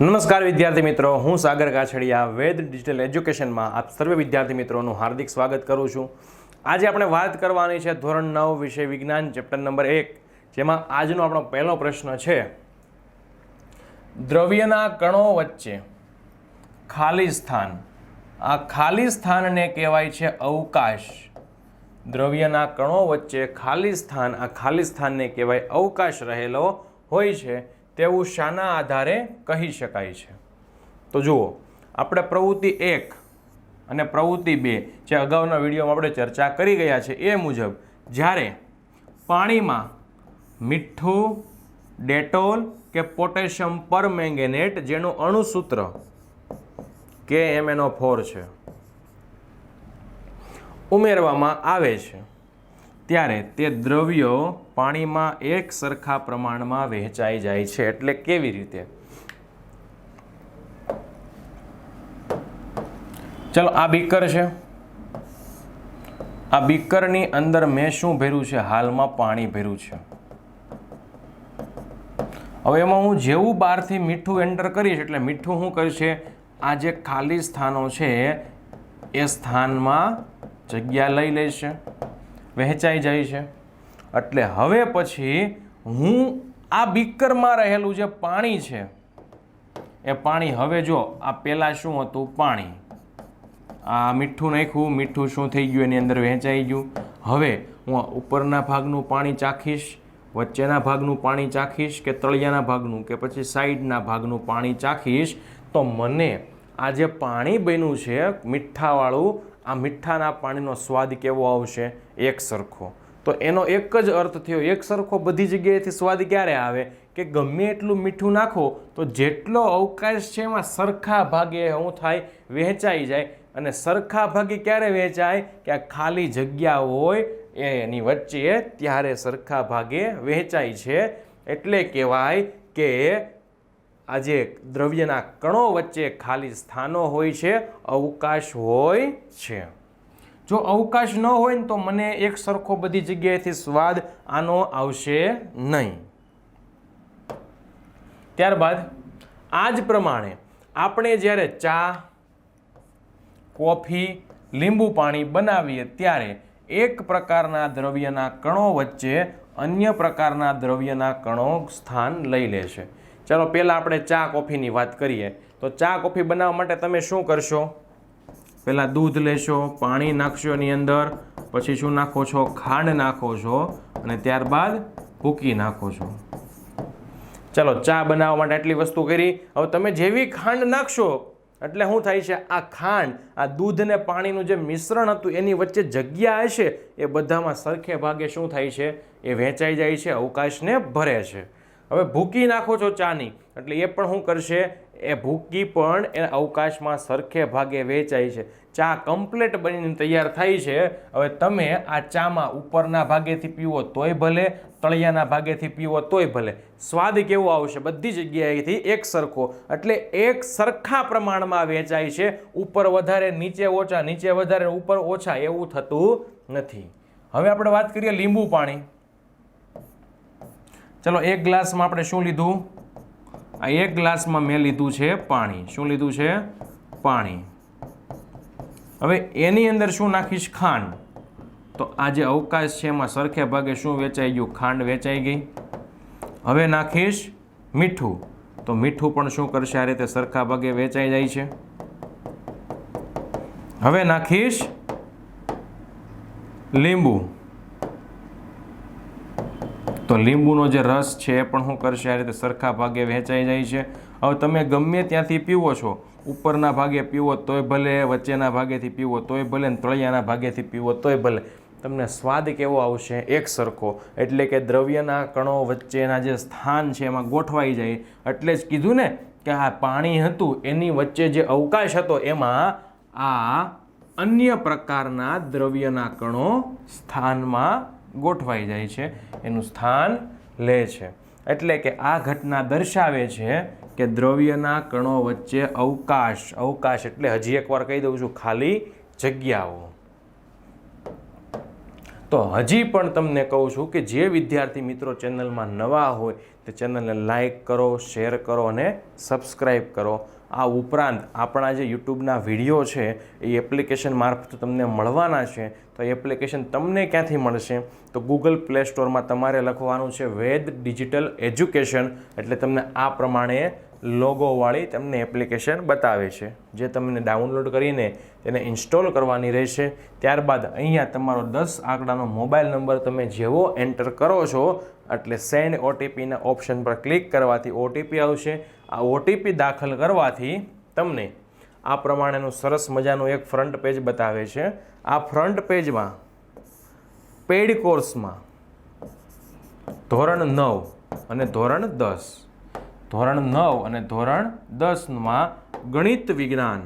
નમસ્કાર વિદ્યાર્થી મિત્રો, હું સાગર કાછડિયા વેદ ડિજિટલ એજ્યુકેશનમાં આપ સર્વે વિદ્યાર્થી મિત્રોનું હાર્દિક સ્વાગત કરું છું. આજે આપણે વાત કરવાની છે ધોરણ નવ વિષય વિજ્ઞાન, ચેપ્ટર નંબર એક, જેમાં આજનો આપણો પહેલો પ્રશ્ન છે, દ્રવ્યના કણો વચ્ચે ખાલી સ્થાન. આ ખાલી સ્થાનને કહેવાય છે અવકાશ. દ્રવ્યના કણો વચ્ચે ખાલી સ્થાન, આ ખાલી સ્થાનને કહેવાય અવકાશ રહેલો હોય છે. તેવું શાના આધારે કહી શકાય છે. તો જુઓ, આપણે પ્રવૃત્તિ એક અને પ્રવૃત્તિ બે જે અગાઉના વિડીયોમાં આપણે ચર્ચા કરી ગયા છે એ મુજબ, જ્યારે પાણીમાં મીઠું, ડેટોલ કે પોટેશિયમ પરમેંગેનેટ જેનું અણુસૂત્ર કે એમ એનો ફોર છે, ઉમેરવામાં આવે છે. ત્યારે તે દ્રવ્યો પાણીમાં એક સરખા પ્રમાણમાં વહેંચાઈ જાય છે. એટલે કેવી રીતે? ચલો, આ બીકર છે. આ બીકરની અંદર મેં શું ભર્યું છે? હાલમાં પાણી ભર્યું છે. હવે એમાં હું જેવું બહારથી મીઠું એન્ટર કરીશ, એટલે મીઠું શું કરશે? આ જે ખાલી સ્થાનો છે, એ સ્થાનમાં જગ્યા લઈ લેશે. વહેંચાઈ જાય છે. એટલે હવે પછી હું આ બીકરમાં રહેલું જે પાણી છે, એ પાણી હવે જો આ પહેલાં શું હતું? પાણી. આ મીઠું નાખ્યું, મીઠું શું થઈ ગયું? એની અંદર વહેંચાઈ ગયું. હવે હું ઉપરના ભાગનું પાણી ચાખીશ, વચ્ચેના ભાગનું પાણી ચાખીશ કે તળિયાના ભાગનું કે પછી સાઈડના ભાગનું પાણી ચાખીશ, તો મને આ જે પાણી બન્યું છે, મીઠાવાળું આ મીઠાના પાણીનો સ્વાદ કેવો આવશે? એક સરખો. તો એનો એક જ અર્થ થયો, એક સરખો બધી જગ્યાએથી સ્વાદ ક્યારે આવે? કે ગમે એટલું મીઠું નાખો, તો જેટલો અવકાશ છે એમાં સરખા ભાગે હું થાય, વહેંચાઈ જાય. અને સરખા ભાગે ક્યારે વહેંચાય? કે આ ખાલી જગ્યા હોય, એની વચ્ચે ત્યારે સરખા ભાગે વહેંચાય છે. એટલે કહેવાય કે આ જે દ્રવ્યના કણો વચ્ચે ખાલી સ્થાનો હોય છે, અવકાશ હોય છે. જો અવકાશ ન હોય ને તો મને એક સરખો બધી જગ્યાએથી સ્વાદ આનો આવશે નહીં. ત્યારબાદ આ જ પ્રમાણે આપણે જ્યારે ચા, કોફી, લીંબુ પાણી બનાવીએ ત્યારે એક પ્રકારના દ્રવ્યના કણો વચ્ચે અન્ય પ્રકારના દ્રવ્યના કણો સ્થાન લઈ લે છે. ચાલો પહેલાં આપણે ચા કોફીની વાત કરીએ. તો ચા કોફી બનાવવા માટે તમે શું કરશો? પહેલાં દૂધ લેશો, પાણી નાખશો એની અંદર, પછી શું નાખો છો? ખાંડ નાખો છો અને ત્યારબાદ ભૂકી નાખો છો. ચાલો ચા બનાવવા માટે આટલી વસ્તુ કરી. હવે તમે જેવી ખાંડ નાખશો, એટલે શું થાય છે? આ ખાંડ, આ દૂધ ને પાણીનું જે મિશ્રણ હતું એની વચ્ચે જગ્યા હશે, એ બધામાં સરખે ભાગે શું થાય છે? એ વહેંચાઈ જાય છે, અવકાશને ભરે છે. હવે ભૂકી નાખો છો ચાની. એટલે એ પણ શું કરશે? એ ભૂકી પણ એ અવકાશમાં સરખે ભાગે વેચાય છે. ચા કમ્પ્લેટ બનીને તૈયાર થાય છે. હવે તમે આ ચામાં ઉપરના ભાગેથી પીવો તોય ભલે, તળિયાના ભાગેથી પીવો તોય ભલે. સ્વાદ કેવો આવશે? બધી જગ્યાએથી એક સરખો. એટલે એક સરખા પ્રમાણમાં વેચાય છે. ઉપર વધારે, નીચે ઓછા, નીચે વધારે, ઉપર ઓછા એવું થતું નથી. હવે આપણે વાત કરીએ લીંબુ પાણી. ચલો એક ગ્લાસમાં આપણે શું લીધું? આ એક ગ્લાસમાં મેં લીધું છે પાણી. શું લીધું છે? પાણી. હવે એની અંદર શું નાખીશ? ખાંડ. તો આ જે અવકાશ છે એમાં સરખે ભાગે શું વેચાઈ ગયું? ખાંડ વેચાઈ ગઈ. હવે નાખીશ મીઠું. તો મીઠું પણ શું કરશે? આ રીતે સરખા ભાગે વેચાઈ જાય છે. હવે નાખીશ લીંબુ. તો લીંબુનો જે રસ છે એ પણ શું કરશે, આ રીતે સરખા ભાગે વહેંચાઈ જાય છે. હવે તમે ગમે ત્યાંથી પીવો છો, ઉપરના ભાગે પીવો તોય ભલે, વચ્ચેના ભાગેથી પીવો તોય ભલે ને તળિયાના ભાગેથી પીવો તોય ભલે, તમને સ્વાદ કેવો આવશે એક સરખો. એટલે કે દ્રવ્યના કણો વચ્ચેના જે સ્થાન છે એમાં ગોઠવાઈ જાય. એટલે જ કીધું ને કે આ પાણી હતું, એની વચ્ચે જે અવકાશ હતો, એમાં આ અન્ય પ્રકારના દ્રવ્યના કણો સ્થાનમાં ગોઠવાઈ જાય છે, એનું સ્થાન લે છે. એટલે કે આ ઘટના દર્શાવે છે કે દ્રવ્યના કણો વચ્ચે અવકાશ અવકાશ એટલે હજી એકવાર કહી દઉં છું, ખાલી જગ્યાઓ. તો હજી પણ તમને કહું છું કે જે વિદ્યાર્થી મિત્રો ચેનલમાં નવા હોય, તે ચેનલને લાઈક કરો, શેર કરો અને સબસ્ક્રાઈબ કરો. આ ઉપરાંત આપણા જે યુટ્યુબના વીડિયો છે, એ એપ્લિકેશન મારફતે તમને મળવાના છે તો એ એપ્લિકેશન તમને ક્યાંથી મળશે? તો ગૂગલ પ્લે સ્ટોરમાં તમારે લખવાનું છે વેદ ડિજિટલ એજ્યુકેશન. એટલે તમને આ પ્રમાણે લોગોવાળી તમને એપ્લિકેશન બતાવે છે. જે તમને ડાઉનલોડ કરીને તેને ઇન્સ્ટોલ કરવાની રહેશે. ત્યારબાદ અહીંયા તમારો દસ આંકડાનો મોબાઈલ નંબર તમે જેવો એન્ટર કરો છો, એટલે સેન્ડ ઓટીપીના ઓપ્શન પર ક્લિક કરવાથી ઓટીપી આવશે. આ ઓટીપી દાખલ કરવાથી તમને આ પ્રમાણેનું સરસ મજાનું એક ફ્રન્ટ પેજ બતાવે છે. આ ફ્રન્ટ પેજમાં પેડ કોર્સમાં ધોરણ નવ અને ધોરણ દસ. ધોરણ નવ અને ધોરણ દસમાં ગણિત વિજ્ઞાન.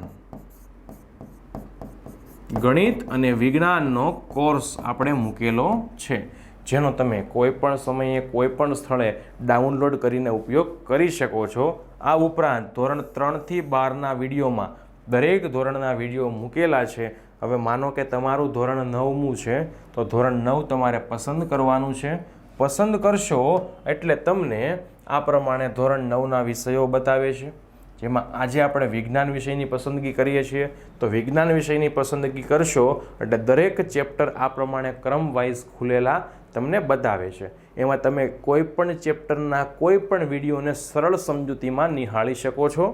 ગણિત અને વિજ્ઞાનનો કોર્સ આપણે મૂકેલો છે, જેનો તમે કોઈ પણ સમયે, કોઈ પણ સ્થળે ડાઉનલોડ કરીને ઉપયોગ કરી શકો છો. આ ઉપરાંત ધોરણ ત્રણથી બારના વિડીયોમાં દરેક ધોરણના વીડિયો મૂકેલા છે. હવે માનો કે તમારું ધોરણ નવમું છે, તો ધોરણ નવ તમારે પસંદ કરવાનું છે. પસંદ કરશો એટલે તમને આ પ્રમાણે ધોરણ નવના વિષયો બતાવે છે. જેમાં આજે આપણે વિજ્ઞાન વિષયની પસંદગી કરીએ છીએ. તો વિજ્ઞાન વિષયની પસંદગી કરશો એટલે દરેક ચેપ્ટર આ પ્રમાણે ક્રમ વાઇઝ ખુલેલા તમને બતાવે છે. એમાં તમે કોઈ પણ ચેપ્ટરના કોઈ પણ વિડીયોને સરળ સમજૂતીમાં નિહાળી શકો છો.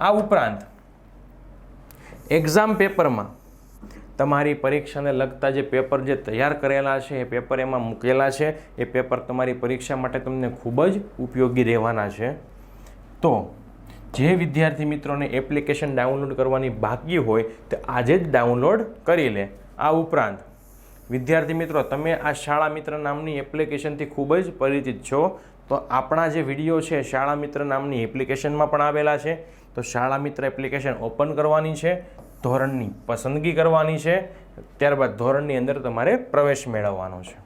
આ ઉપરાંત એક્ઝામ પેપરમાં તમારી પરીક્ષાને લગતા જે પેપર જે તૈયાર કરેલા છે, એ પેપર એમાં મૂકેલા છે, એ પેપર તમારી પરીક્ષા માટે તમને ખૂબ જ ઉપયોગી રહેવાના છે. તો, જે વિદ્યાર્થી મિત્રોને એપ્લિકેશન ડાઉનલોડ કરવાની બાકી હોય, તે આજે જ ડાઉનલોડ કરી લે. આ ઉપરાંત, વિદ્યાર્થી મિત્રો, તમે આ શાળા મિત્ર નામની એપ્લિકેશનથી ખૂબ જ પરિચિત છો. તો આપણા જે વીડિયો છે, શાળા મિત્ર નામની એપ્લિકેશનમાં પણ આવેલા છે. તો શાળા મિત્ર એપ્લિકેશન ઓપન કરવાની છે. ધોરણની પસંદગી કરવાની છે. ત્યારબાદ ધોરણની અંદર તમારે પ્રવેશ મેળવવાનો છે.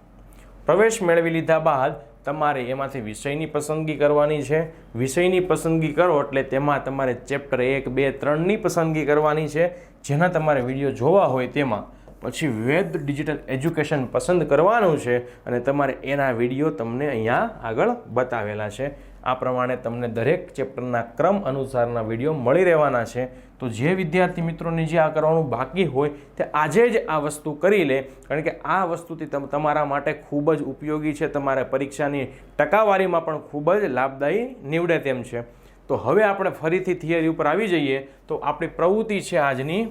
પ્રવેશ મેળવી લીધા બાદ તમારે એમાંથી વિષયની પસંદગી કરવાની છે. વિષયની પસંદગી કરો એટલે તેમાં તમારે ચેપ્ટર એક, બે, ત્રણની પસંદગી કરવાની છે. જેના તમારે વીડિયો જોવા હોય તેમાં પછી વેદ ડિજિટલ એજ્યુકેશન પસંદ કરવાનું છે અને તમારે એના વીડિયો તમને અહીંયા આગળ બતાવેલા છે. આ પ્રમાણે તમને દરેક ચેપ્ટરના ક્રમ અનુસારના વીડિયો મળી રહેવાના છે. તો જે વિદ્યાર્થી મિત્રોને જે આ કરવાનું બાકી હોય તે આજે જ આ વસ્તુ કરી લે. કારણ કે આ વસ્તુથી તમારા માટે ખૂબ જ ઉપયોગી છે. તમારા પરીક્ષાની ટકાવારીમાં પણ ખૂબ જ લાભદાયી નીવડે તેમ છે. તો હવે આપણે ફરીથી થિયરી ઉપર આવી જઈએ. તો આપણી પ્રવૃત્તિ છે આજની.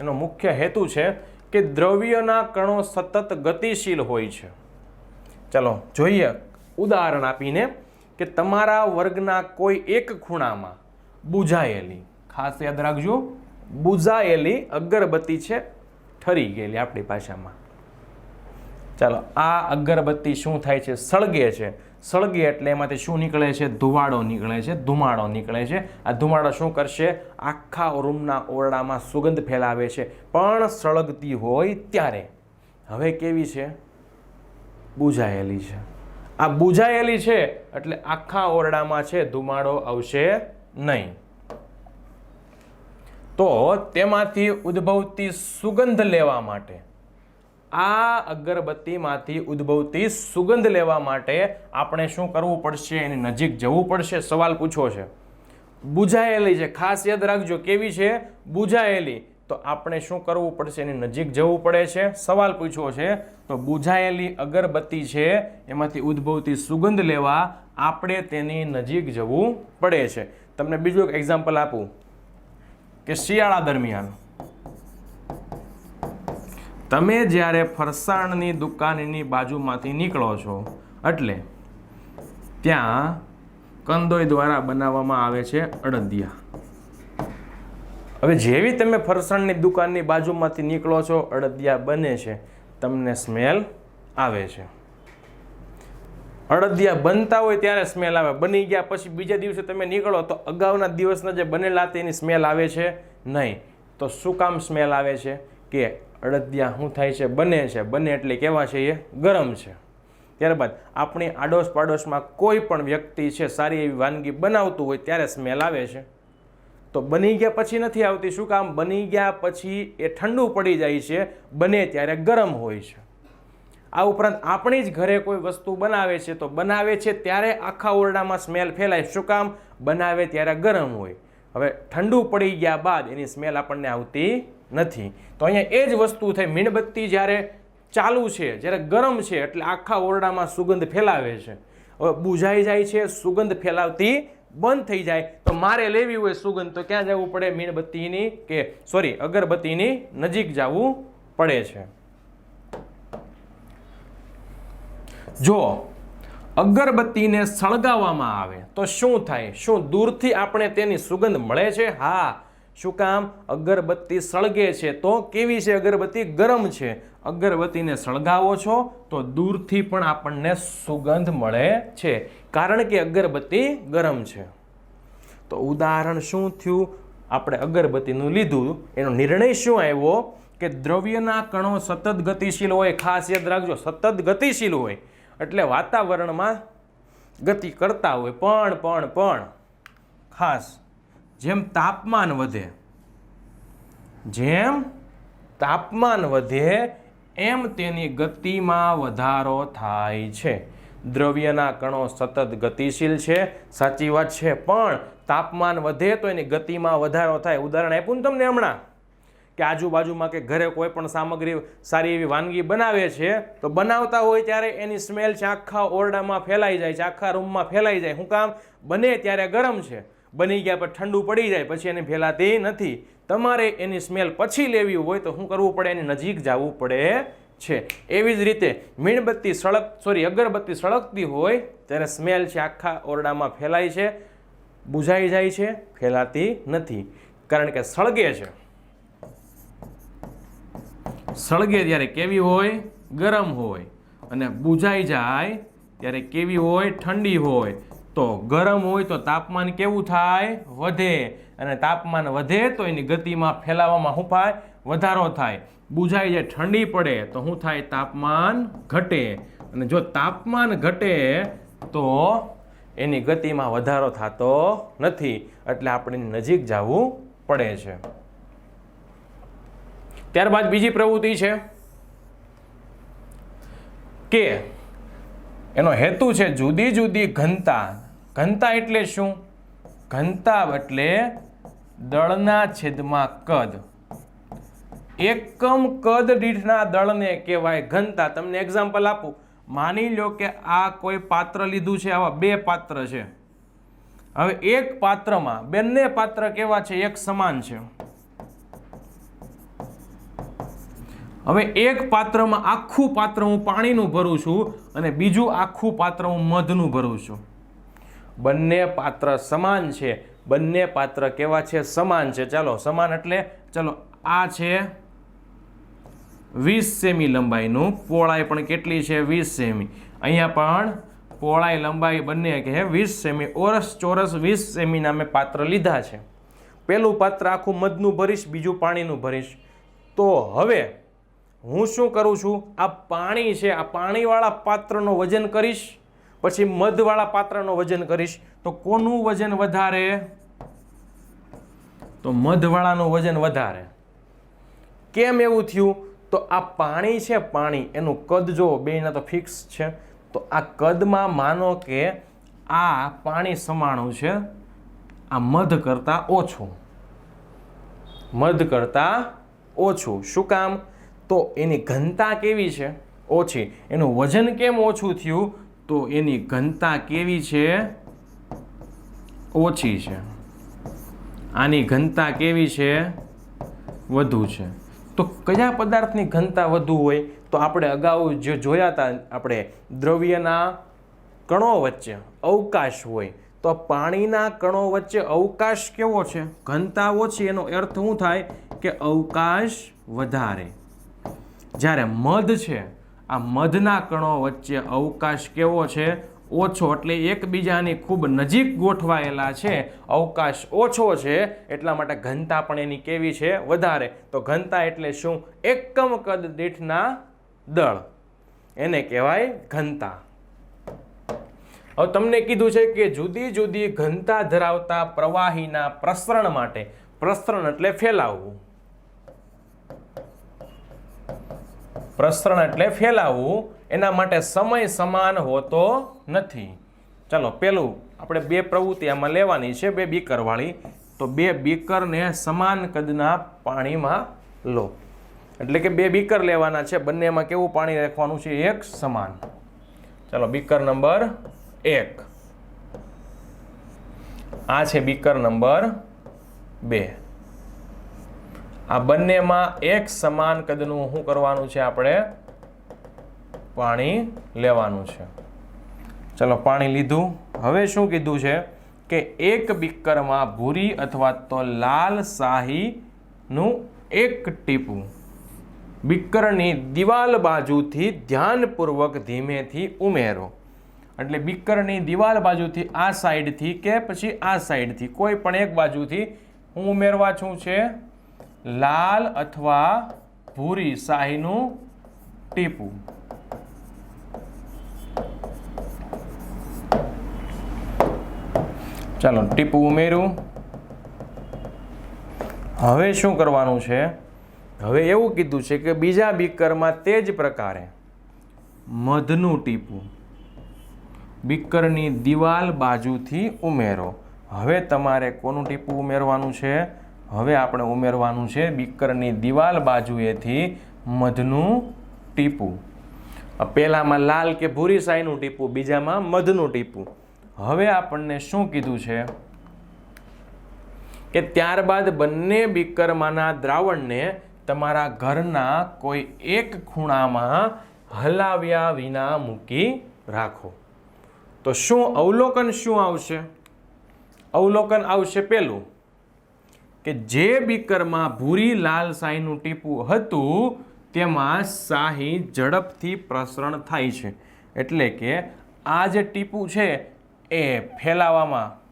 એનો મુખ્ય હેતુ છે કે દ્રવ્યના કણો સતત ગતિશીલ હોય છે. ચાલો, જોઈએ ઉદાહરણ આપીને કે તમારા વર્ગના કોઈ એક ખૂણામાં બુઝાયેલી ખાસ યાદ રાખજો, બુઝાયેલી અગરબત્તી છે, ઠરી ગયેલી આપણી ભાષામાં. ચાલો, આ અગરબત્તી શું થાય છે? સળગે છે. સળગે એટલે એમાંથી શું નીકળે છે? ધુવાડો નીકળે છે, ધુમાડો નીકળે છે. આ ધુમાડો શું કરશે? આખા રૂમના ઓરડામાં સુગંધ ફેલાવે છે. પણ સળગતી હોય ત્યારે. હવે કેવી છે? બુઝાયેલી છે. આ બુઝાયેલી છે એટલે આખા ઓરડામાં છે, ધુમાડો આવશે નહીં. તો તેમાંથી ઉદ્ભવતી સુગંધ લેવા માટે, આ અગરબત્તીમાંથી ઉદ્ભવતી સુગંધ લેવા માટે આપણે શું કરવું પડશે? એની નજીક જવું પડશે? સવાલ પૂછો છે. બુઝાયેલી છે. ખાસ યાદ રાખજો, કેવી છે? બુઝાયેલી તો આપણે શું કરવું પડશે? એની નજીક જવું પડે છે. સવાલ પૂછવો છે. તો બુઝાયેલી અગરબત્તી છે, એમાંથી ઉદ્ભવતી સુગંધ લેવા આપણે તેની નજીક જવું પડે છે. તમને બીજું એક એક્ઝામ્પલ આપું. કે શિયાળા દરમિયાન? તમે જ્યારે ફરસાણની દુકાનની બાજુમાંથી નીકળો છો, એટલે ત્યાં કંદોઈ દ્વારા બનાવવામાં આવે છે અડદિયા. હવે જેવી તમે ફરસાણની દુકાનની બાજુમાંથી નીકળો છો, અડદિયા બને છે, તમને સ્મેલ આવે છે. અડદિયા બનતા હોય ત્યારે સ્મેલ આવે. બની ગયા પછી બીજા દિવસે તમે નીકળો તો અગાઉના દિવસના જે બનેલા તેની સ્મેલ આવે છે? નહીં. તો શું કામ સ્મેલ આવે છે? કે અડદિયા શું થાય છે? બને છે. બને એટલે કેવા છે એ? ગરમ છે. ત્યારબાદ આપણી આડોશ પાડોશમાં કોઈ પણ વ્યક્તિ છે, સારી એવી વાનગી બનાવતું હોય ત્યારે સ્મેલ આવે છે. તો બની ગયા પછી નથી આવતી. શું કામ? બની ગયા પછી એ ઠંડુ પડી જાય છે. બને ત્યારે ગરમ હોય છે. આ ઉપરાંત આપણી જ ઘરે કોઈ વસ્તુ બનાવે છે તો બનાવે છે ત્યારે આખા ઓરડામાં સ્મેલ ફેલાય. શું કામ? બનાવે ત્યારે ગરમ હોય. હવે ઠંડુ પડી ગયા બાદ એની સ્મેલ આપણને આવતી નથી. તો અહીંયા એ જ વસ્તુ થઈ મીણબત્તી જ્યારે ચાલુ છે, જ્યારે ગરમ છે, એટલે આખા ઓરડામાં સુગંધ ફેલાવે છે. હવે બુઝાઈ જાય છે, સુગંધ ફેલાવતી બંધ થઈ જાય. તો મારે લેવી હોય સુગંધ તો ક્યાં જવું પડે? મીણબત્તીની કે, સોરી, અગરબત્તીની નજીક જવું પડે છે. જો, અગરબત્તીને સળગાવવામાં આવે, તો શું થાય? શું દૂરથી આપણે તેની સુગંધ મળે છે? હા. શું કામ? અગરબત્તી સળગે છે. તો કેવી છે અગરબત્તી? ગરમ છે. અગરબત્તીને સળગાવો છો, તો દૂરથી પણ આપણને સુગંધ મળે છે. કારણ કે અગરબત્તી ગરમ છે. તો ઉદાહરણ શું થયું? આપણે અગરબત્તીનું લીધું. એનો નિર્ણય શું આવ્યો? કે દ્રવ્યના કણો સતત ગતિશીલ હોય. ખાસ યાદ રાખજો, સતત ગતિશીલ હોય. એટલે વાતાવરણમાં ગતિ કરતા હોય. પણ પણ પણ ખાસ જેમ તાપમાન વધે, જેમ તાપમાન વધે એમ તેની ગતિમાં વધારો થાય છે. દ્રવ્યના કણો સતત ગતિશીલ છે, સાચી વાત છે, પણ તાપમાન વધે તો એની ગતિમાં વધારો થાય. ઉદાહરણ આપ્યું ને તમને હમણાં? કે આજુબાજુમાં કે ઘરે કોઈ પણ સામગ્રી સારી એવી વાનગી બનાવે છે, તો બનાવતા હોય ત્યારે એની સ્મેલ છે આખા ઓરડામાં ફેલાઈ જાય છે, આખા રૂમમાં ફેલાઈ જાય. શું કામ બને ત્યારે ગરમ છે. બની ગયા પછી ઠંડુ પડી જાય, પછી એને ફેલાતી નથી. તમારે એની સ્મેલ પછી લેવી હોય તો શું કરવું પડે? એની નજીક જવું પડે છે. એવી જ રીતે મીણબત્તી સળગ, સોરી, અગરબત્તી સળગતી હોય ત્યારે સ્મેલ છે આખા ઓરડામાં ફેલાય છે, બુઝાઈ જાય છે, ફેલાતી નથી. કારણ કે સળગે છે. સળગે ત્યારે કેવી હોય? ગરમ હોય. અને બુજાઈ જાય ત્યારે કેવી હોય? ઠંડી હોય. તો ગરમ હોય તો તાપમાન કેવું થાય? વધે. અને તાપમાન વધે તો એની ગતિમાં ફેલાવામાં શું થાય? વધારો થાય. બુઝાઈ જાય, ઠંડી પડે તો શું થાય? તાપમાન ઘટે. અને જો તાપમાન ઘટે તો એની ગતિમાં વધારો થતો નથી. એટલે આપણે નજીક જવું પડે છે. ત્યારબાદ બીજી પ્રવૃત્તિ છે કે એનો હેતુ છે જુદી જુદી ઘનતા. ઘનતા એટલે શું? ઘનતા એટલે દળના છેદમાં કદ. એકમ કદ દીઠના દળને કહેવાય ઘનતા. તમને એક્ઝામ્પલ આપું. માની લો કે આ કોઈ પાત્ર લીધું છે, આવા બે પાત્ર છે. હવે એક પાત્રમાં, બંને પાત્ર કેવા છે? એક સમાન છે. હવે એક પાત્રમાં આખું પાત્ર હું પાણીનું ભરું છું અને બીજું આખું પાત્ર હું મધનું ભરું છું. બંને પાત્ર સમાન છે. બંને પાત્ર કેવા છે? સમાન છે. ચાલો, સમાન એટલે, ચાલો, આ છે વીસ સેમી લંબાઈનું, પહોળાઈ પણ કેટલી છે? વીસ સેમી. અહીંયા પણ પહોળાઈ, લંબાઈ બંને કે વીસ સેમી. ઓરસ ચોરસ વીસ સેમીના મેં પાત્ર લીધા છે. પહેલું પાત્ર આખું મધનું ભરીશ, બીજું પાણીનું ભરીશ. તો હવે હું શું કરું છું? આ પાણી છે, આ પાણીવાળા પાત્રનો વજન કરીશ, પછી મધવાળા પાત્રનો વજન કરીશ. તો કોનું વજન વધારે? તો મધવાળાનું વજન વધારે. કેમ એવું થયું? તો આ પાણી છે, પાણી. એનું કદ જો બેના તો ફિક્સ છે. તો આ કદમાં માનો કે આ પાણી સમાણું છે, આ મધ કરતાં ઓછું. મધ કરતાં ઓછું. શું કામ? તો એની ઘનતા કેવી છે? ઓછી. એનું વજન કેમ ઓછું થયું? તો એની ઘનતા કેવી છે? ઓછી છે. આની ઘનતા કેવી છે? વધુ છે. તો કયા પદાર્થની ઘનતા વધુ હોય? તો આપણે અગાઉ જે જોયા હતા આપણે દ્રવ્યના કણો વચ્ચે અવકાશ હોય, તો પાણીના કણો વચ્ચે અવકાશ કેવો છે? ઘનતા ઓછી, એનો અર્થ શું થાય? કે અવકાશ વધારે. જ્યારે મધ છે, આ મધના કણો વચ્ચે અવકાશ કેવો છે? ઓછો એટલે એકબીજાની ખૂબ નજીક ગોઠવાયેલા છે. અવકાશ ઓછો છે એટલા માટે ઘનતા પણ એની કેવી છે? વધારે. તો ઘનતા એટલે શું? એકમ કદ દીઠના દળ. એને કહેવાય ઘનતા. હવે તમને કીધું છે કે જુદી જુદી ઘનતા ધરાવતા પ્રવાહીના પ્રસરણ માટે. પ્રસરણ એટલે ફેલાવવું. પ્રસરણ એટલે ફેલાવવું એના માટે સમય સમાન હોતો નથી. ચાલો, પેલું આપણે બે પ્રવૃત્તિ આમાં લેવાની છે, બે બીકરવાળી તો બે બીકરને સમાન કદના પાણીમાં લો. એટલે કે બે બીકર લેવાના છે, બંનેમાં કેવું પાણી રાખવાનું છે, એક સમાન. ચાલો, બીકર નંબર એક. આ છે બીકર નંબર બે. આ બંનેમાં એક સમાન કદનું શું કરવાનું છે આપણે? પાણી લેવાનું છે. ચલો પાણી લીધું. હવે શું કીધું છે કે એક બીકરમાં ભૂરી અથવા તો લાલ શાહીનું એક ટીપું. બીકરની દિવાલ બાજુથી ધ્યાનપૂર્વક ધીમેથી ઉમેરો. એટલે બીકરની દિવાલ બાજુથી આ સાઈડથી કે પછી આ સાઈડથી, કોઈ પણ એક બાજુથી હું ઉમેરવા છું છે? લાલ અથવા ભૂરી શાહીનું ટીપું. ચાલો, ટીપું ઉમેર્યું હવે શું કરવાનું છે? હવે એવું કીધું છે કે બીજા બીકરમાં તે જ પ્રકારે મધનું ટીપું બીકરની દિવાલ બાજુથી ઉમેરો. હવે તમારે કોનું ટીપું ઉમેરવાનું છે? હવે આપણે ઉમેરવાનું છે બીકરની દિવાલ બાજુએથી મધનું ટીપું. પહેલામાં લાલ કે ભૂરી સાઈનું ટીપું, બીજામાં મધનું ટીપું. હવે આપણને શું કીધું છે? કે ત્યારબાદ બંને બીકરમાંના દ્રાવણને તમારા ઘરના કોઈ એક ખૂણામાં હલાવ્યા વિના મૂકી રાખો. તો શું અવલોકન શું આવશે? અવલોકન આવશે પેલું. કે જે બીકરમાં ભૂરી લાલ શાહીનું ટીપું હતું, તેમાં શાહી ઝડપથી પ્રસરણ થાય છે. એટલે કે આ જે ટીપું છે, એ ફેલાવામાં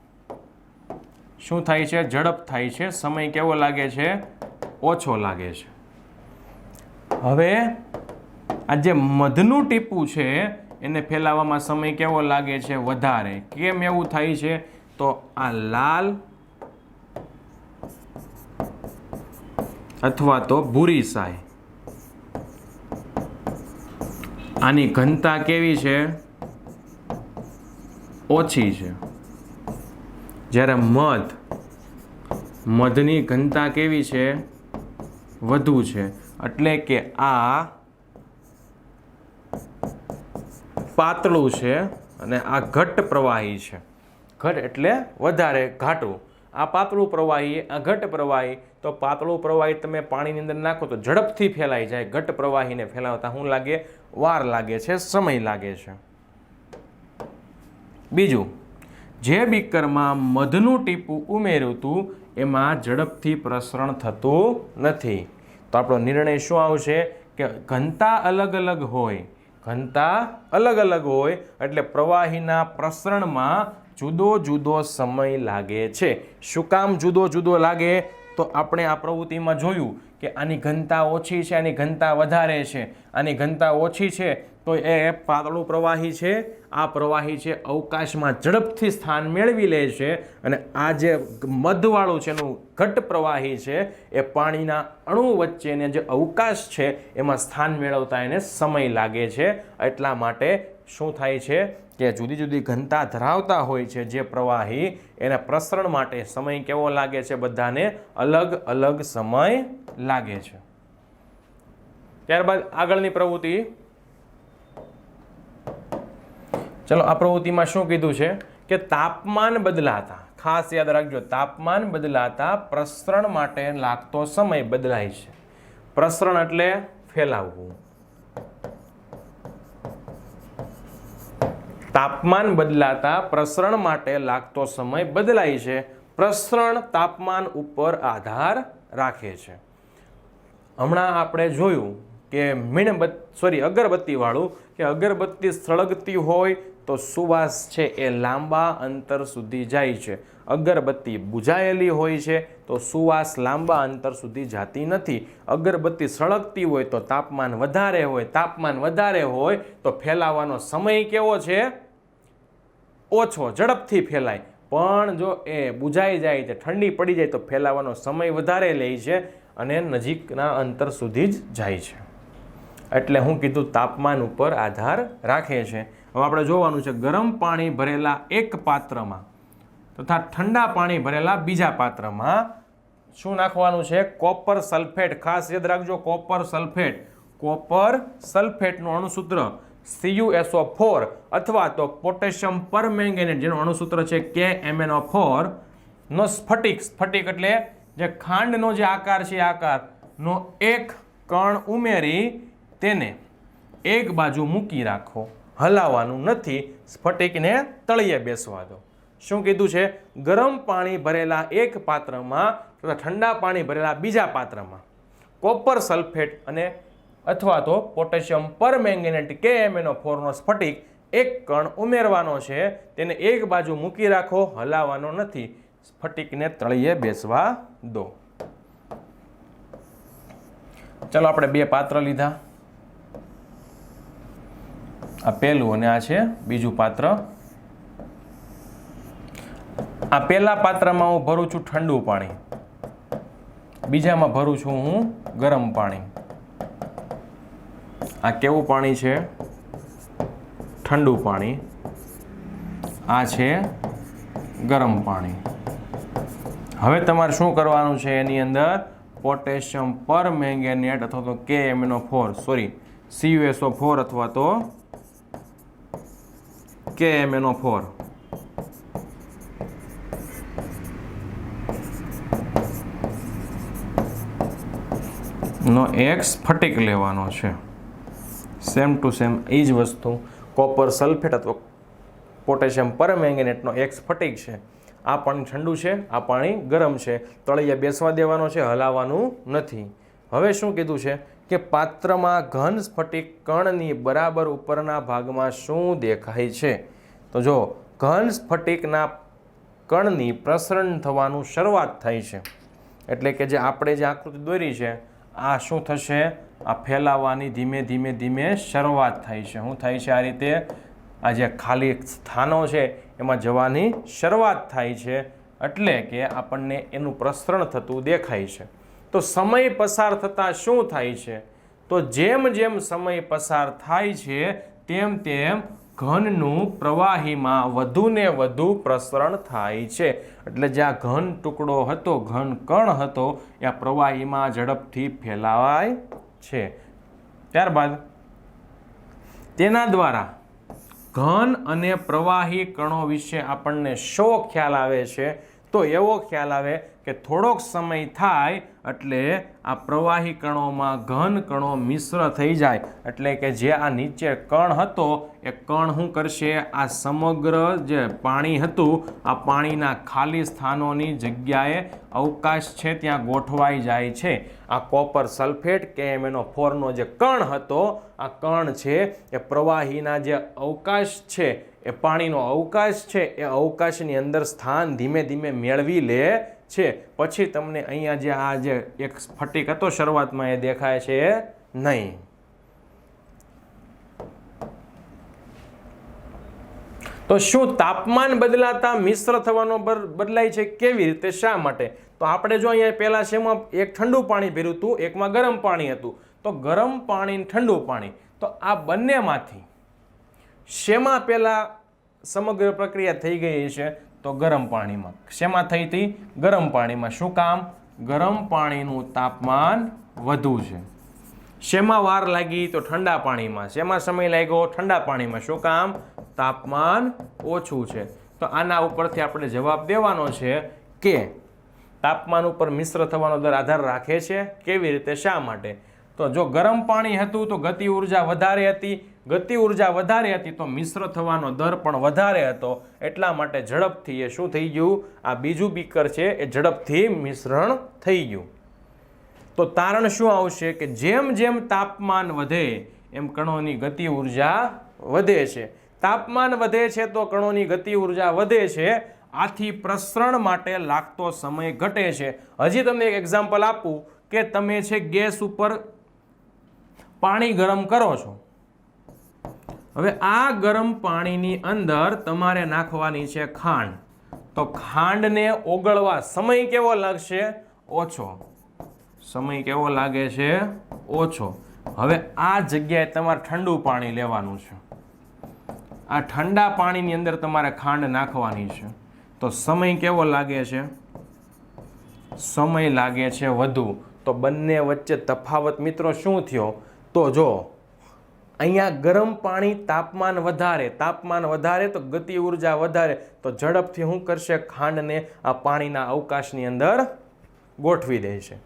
શું થાય છે? ઝડપ થાય છે. સમય કેવો લાગે છે? ઓછો લાગે છે. હવે આ જે મધનું ટીપું છે, એને ફેલાવામાં સમય કેવો લાગે છે? વધારે. કેમ એવું થાય છે? તો આ લાલ અથવા તો ભૂરી સાય. આની ઘનતા કેવી છે? ઓછી છે. જ્યારે મધ, મધની ઘનતા કેવી છે? વધુ છે. એટલે કે આ પાતળું છે અને આ ઘટ્ટ પ્રવાહી છે. ઘટ એટલે વધારે, ઘાટું. આ પાતળું પ્રવાહી, આ ઘટ પ્રવાહી, તો પાતળું પ્રવાહી તમે પાણીની અંદર નાખો તો ઝડપથી ફેલાઈ જાય. ઘટ પ્રવાહીને ફેલાવતા શું લાગે? વાર લાગે છે, સમય લાગે છે. બીજું, જે બીકરમાં મધનું ટીપું ઉમેર્યું હતું એમાં ઝડપથી પ્રસરણ થતું નથી. તો આપણો નિર્ણય શું આવશે? કે ઘનતા અલગ અલગ હોય. ઘનતા અલગ અલગ હોય, એટલે પ્રવાહીના પ્રસરણમાં જુદો જુદો સમય લાગે છે. શું કામ જુદો જુદો લાગે? તો આપણે આ પ્રવૃત્તિમાં જોયું કે આની ઘનતા ઓછી છે, આની ઘનતા વધારે છે. આની ઘનતા ઓછી છે તો એ પાતળું પ્રવાહી છે. આ પ્રવાહી છે અવકાશમાં ઝડપથી સ્થાન મેળવી લે છે અને આ જે મધવાળું છે એનું ઘટ પ્રવાહી છે એ પાણીના અણુ વચ્ચેને જે અવકાશ છે એમાં સ્થાન મેળવતા એને સમય લાગે છે. એટલા માટે શું થાય છે? કે જુદી જુદી ઘનતા ધરાવતા હોય છે જે પ્રવાહી, એના પ્રસરણ માટે સમય કેવો લાગે છે બધાને? અલગ અલગ સમય લાગે છે. ત્યારબાદ આગળની પ્રવૃત્તિ. ચલો, આ પ્રવૃત્તિમાં શું કીધું છે? કે તાપમાન બદલાતા. ખાસ યાદ રાખજો, તાપમાન બદલાતા પ્રસરણ માટે લાગતો સમય બદલાય છે. પ્રસરણ એટલે ફેલાવવું. તાપમાન બદલાતા પ્રસરણ માટે લાગતો સમય બદલાય છે. પ્રસરણ તાપમાન ઉપર આધાર રાખે છે. હમણાં આપણે જોયું કે મીણબત્ત સોરી અગરબત્તીવાળું, કે અગરબત્તી સળગતી હોય તો સુવાસ છે એ લાંબા અંતર સુધી જાય છે. અગરબત્તી બુઝાયેલી હોય છે તો સુવાસ લાંબા અંતર સુધી જાતી નથી. અગરબત્તી સળગતી હોય તો તાપમાન વધારે હોય. તાપમાન વધારે હોય તો ફેલાવાનો સમય કેવો છે? ઓછો ઝડપથી ફેલાય. પણ જો એ બુજાઈ જાય છે, ઠંડી પડી જાય તો ફેલાવાનો સમય વધારે લે છે અને નજીકના અંતર સુધી જ જાય છે. એટલે હું કીધું તાપમાન ઉપર આધાર રાખે છે. હવે આપણે જોવાનું છે, ગરમ પાણી ભરેલા એક પાત્રમાં તથા ઠંડા પાણી ભરેલા બીજા પાત્રમાં શું નાખવાનું છે? Copper sulphate. ખાસ યાદ રાખજો, કોપર સલ્ફેટ. કોપર સલ્ફેટનું અણુસૂત્ર CuSO ફોર અથવા તો પોટેશિયમ પરમેંગેનેટ જેનું અણુસૂત્ર છે કે એમએનઓ ફોર નો સ્ફટિક સ્ફટિક એટલે જે ખાંડનો જે આકાર છે આકારનો એક કણ ઉમેરી તેને એક બાજુ મૂકી રાખો. હલાવવાનું નથી, સ્ફટિકને તળિયે બેસવા દો. શું કીધું છે? ગરમ પાણી ભરેલા એક પાત્રમાં તથા ઠંડા પાણી ભરેલા બીજા પાત્રમાં. કોપર સલ્ફેટ અને અથવા તો પોટેશિયમ પરમેંગેનેટ કે એમએનો ફોરનો સ્ફટિક એક કણ ઉમેરવાનો છે, તેને એક બાજુ મૂકી રાખો, હલાવવાનો નથી. સ્ફટિકને તળિયે બેસવા દો. ચલો આપણે બે પાત્ર લીધા. આ પહેલું અને આ છે બીજું પાત્ર. આ પહેલા પાત્રમાં હું ભરું છું ઠંડુ પાણી. બીજામાં ભરું છું હું ગરમ પાણી. આ કેવું પાણી છે? ઠંડુ પાણી. આ છે ગરમ પાણી. હવે તમારે શું કરવાનું છે એની અંદર? પોટેશિયમ પર મેંગેનેટ અથવા તો કે એમનો ફોર, સોરી, સીયુએસઓ ફોર અથવા તો કે એમનો ફોર. નો એક સ્ફટિક લેવાનો છે. સેમ ટુ સેમ એ જ વસ્તુ. કોપર સલ્ફેટ અથવા પોટેશિયમ પરમેંગેનેટનો એક સ્ફટિક છે. આ પાણી ઠંડુ છે, આ પાણી ગરમ છે. તળિયા બેસવા દેવાનો છે, હલાવવાનું નથી. હવે શું કીધું છે કે પાત્રમાં ઘન સ્ફટિક કણની બરાબર ઉપરના ભાગમાં શું દેખાય છે? તો જો ઘન સ્ફટિકના કણની પ્રસરણ થવાનું શરૂઆત થાય છે. એટલે કે જે આપણે જે આકૃતિ દોરી છે આ શું થશે? આ ફેલાવાની ધીમે ધીમે ધીમે શરૂઆત થાય છે. શું થાય છે આ રીતે? આ જે ખાલી સ્થાનો છે, એમાં જવાની શરૂઆત થાય છે. એટલે કે આપણને એનું પ્રસરણ થતું દેખાય છે. તો સમય પસાર થતાં શું થાય છે? તો જેમ જેમ સમય પસાર થાય છે, તેમ તેમ ઘનનું પ્રવાહીમાં વધુને વધુ પ્રસરણ થાય છે. એટલે જે આ ઘન ટુકડો હતો, ઘન કણ હતો એ પ્રવાહીમાં ઝડપથી ફેલાવાય છે. ત્યારબાદ તેના દ્વારા ઘન અને પ્રવાહી કણો વિશે આપણને શો ખ્યાલ આવે છે? તો એવો ખ્યાલ આવે કે થોડોક સમય થાય એટલે આ પ્રવાહી કણોમાં ઘન કણો મિશ્ર થઈ જાય. એટલે કે જે આ નીચે કણ હતો, એ કણ શું કરશે? આ સમગ્ર જે પાણી હતું, આ પાણીના ખાલી સ્થાનોની જગ્યાએ અવકાશ છે, ત્યાં ગોઠવાઈ જાય છે. આ કોપર સલ્ફેટ કે એમ એનો ફોરનો જે કણ હતો, આ કણ છે, એ પ્રવાહીના જે અવકાશ છે, એ પાણીનો અવકાશ છે, એ અવકાશની અંદર સ્થાન ધીમે ધીમે મેળવી લે છે. પછી તમને અહીંયા જે આ જે એક સ્ફટિક હતો, શરૂઆતમાં એ દેખાય છે નહીં. તો શું તાપમાન બદલાતા મિશ્ર થવાનો બદલાય છે કેવી રીતે? શા માટે? તો આપણે જો અહીંયા પહેલા શેમાં એક ઠંડુ પાણી ભર્યું હતું, એકમાં ગરમ પાણી હતું. તો ગરમ પાણી ઠંડુ પાણી. તો આ બંનેમાંથી શેમાં પહેલા સમગ્ર પ્રક્રિયા થઈ ગઈ છે? તો ગરમ પાણીમાં. શેમાં થઈ હતી? ગરમ પાણીમાં. શું કામ? ગરમ પાણીનું તાપમાન વધુ છે. શેમાં વાર લાગી? તો ઠંડા પાણીમાં. શેમાં સમય લાગ્યો? ઠંડા પાણીમાં. શું કામ? તાપમાન ઓછું છે. તો આના ઉપરથી આપણે જવાબ દેવાનો છે કે તાપમાન ઉપર મિશ્ર થવાનો દર આધાર રાખે છે? કેવી રીતે? શા માટે? તો જો ગરમ પાણી હતું તો ગતિ ઊર્જા વધારે હતી. ગતિ ઊર્જા વધારે હતી તો મિશ્ર થવાનો દર પણ વધારે હતો. એટલા માટે ઝડપથી એ શું થઈ ગયું? આ બીજું બીકર છે, એ ઝડપથી મિશ્રણ થઈ ગયું. તો તારણ શું આવશે? કે જેમ જેમ તાપમાન વધે, એમ કણોની ગતિ ઊર્જા વધે છે. તાપમાન વધે છે તો કણોની ગતિ ઊર્જા વધે છે. આથી પ્રસરણ માટે લાગતો સમય ઘટે છે. હજી તમને એક એક્ઝામ્પલ આપું કે તમે છે ગેસ ઉપર પાણી ગરમ કરો છો. હવે આ ગરમ પાણીની અંદર તમારે નાખવાની છે ખાંડ. તો ખાંડને ઓગળવા સમય કેવો લાગશે? ઓછો. સમય કેવો લાગે છે? ઓછો. હવે આ જગ્યાએ તમારે ઠંડુ પાણી લેવાનું છે. આ ઠંડા પાણીની અંદર તમારે ખાંડ નાખવાની છે. તો સમય કેવો લાગે છે? સમય લાગે છે વધુ. તો બંને વચ્ચે તફાવત મિત્રો શું થયો? તો જો અહીંયા ગરમ પાણી તાપમાન વધારે તાપમાન વધારે તો ગતિ ઊર્જા વધારે, તો ઝડપથી શું કરશે? ખાંડને આ પાણીના અવકાશની અંદર ગોઠવી દે છે.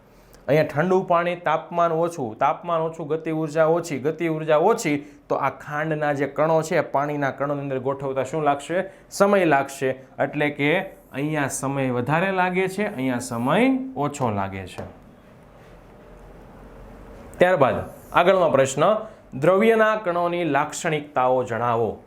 અહીંયા ઠંડુ પાણી તાપમાન ઓછું તાપમાન ઓછું, ગતિ ઊર્જા ઓછી, ગતિ ઊર્જા ઓછી, તો આ ખાંડના જે કણો છે, પાણીના કણોની અંદર ગોઠવતા શું લાગશે? સમય લાગશે. એટલે કે અહીંયા સમય વધારે લાગે છે, અહીંયા સમય ઓછો લાગે છે. ત્યારબાદ આગળનો પ્રશ્ન દ્રવ્યના કણોની લાક્ષણિકતાઓ જણાવો.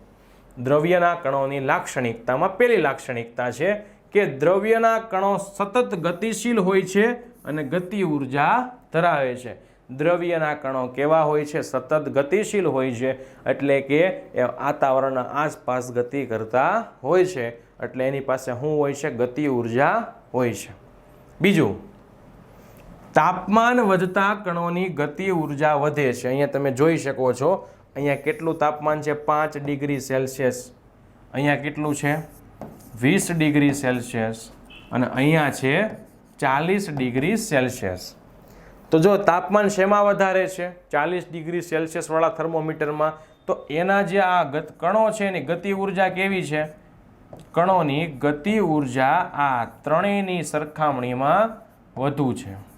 દ્રવ્યના કણોની લાક્ષણિકતામાં પહેલી લાક્ષણિકતા છે કે દ્રવ્યના કણો સતત ગતિશીલ હોય છે અને ગતિ ઊર્જા ધરાવે છે. દ્રવ્યના કણો કેવા હોય છે? સતત ગતિશીલ હોય છે એટલે કે એ વાતાવરણના આસપાસ ગતિ કરતા હોય છે. એટલે એની પાસે શું હોય છે? ગતિ ઊર્જા હોય છે. બીજું તાપમાન વધતા કણોની ગતિ ઊર્જા વધે છે. અહીંયા તમે જોઈ શકો છો, અહીંયા કેટલું તાપમાન છે? પાંચ ડિગ્રી સેલ્સિયસ. અહીંયા કેટલું છે? વીસ ડિગ્રી સેલ્સિયસ અને અહીંયા છે ચાલીસ ડિગ્રી સેલ્સિયસ. તો જો તાપમાન શેમાં વધારે છે? ચાલીસ ડિગ્રી સેલ્સિયસવાળા થર્મોમીટરમાં. તો એના જે આ ગત કણો છે, એની ગતિ ઊર્જા કેવી છે? કણોની ગતિ ઊર્જા આ ત્રણેયની સરખામણીમાં વધુ છે.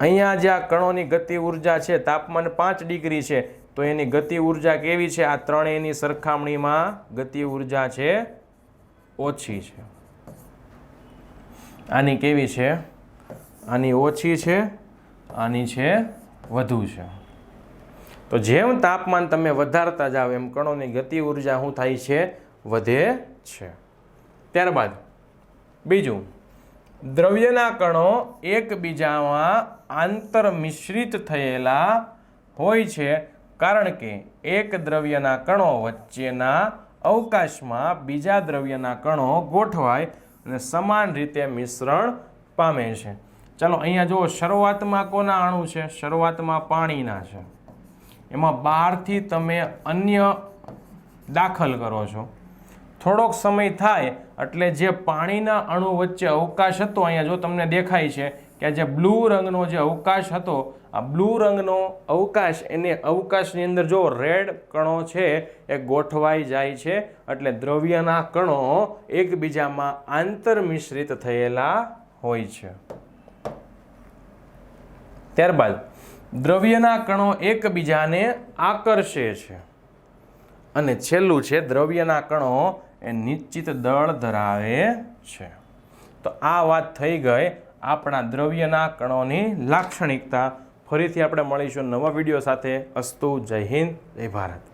અહીંયા જે આ કણોની ગતિ ઊર્જા છે, તાપમાન પાંચ ડિગ્રી છે, તો એની ગતિ ઊર્જા કેવી છે? આ ત્રણેયની સરખામણીમાં ગતિ ઊર્જા છે ઓછી છે. આની કેવી છે? આની ઓછી છે, આની છે વધુ છે. તો જેમ તાપમાન તમે વધારતા જાઓ, એમ કણોની ગતિ ઊર્જા શું થાય છે? વધે છે. ત્યારબાદ બીજું, દ્રવ્યના કણો એકબીજામાં આંતર મિશ્રિત થયેલા હોય છે, કારણ કે એક દ્રવ્યના કણો વચ્ચેના અવકાશમાં બીજા દ્રવ્યના કણો ગોઠવાય અને સમાન રીતે મિશ્રણ પામે છે. ચાલો, અહીંયા જુઓ, શરૂઆતમાં કોના અણુ છે? શરૂઆતમાં પાણીના છે. એમાં બહારથી તમે અન્ય દાખલ કરો છો. થોડોક સમય થાય એટલે જે પાણીના અણુ વચ્ચે અવકાશ હતો, અહીંયા જો તમને દેખાય છે કે જે બ્લુ રંગનો જે અવકાશ હતો, આ બ્લુ રંગનો અવકાશ એને અવકાશની અંદર જો રેડ કણો છે, એ ગોઠવાઈ જાય છે. એટલે દ્રવ્યના કણો એકબીજામાં આંતર મિશ્રિત થયેલા હોય છે. ત્યારબાદ, દ્રવ્યના કણો એકબીજાને આકર્ષે છે. અને છેલ્લું છે, દ્રવ્યના કણો એ નિશ્ચિત દળ ધરાવે છે. તો આ વાત થઈ ગઈ. આપણા દ્રવ્યના કણોની લાક્ષણિકતા. ફરીથી આપણે મળીશું નવા વીડિયો સાથે. અસ્તુ જય હિન્દ, જય ભારત.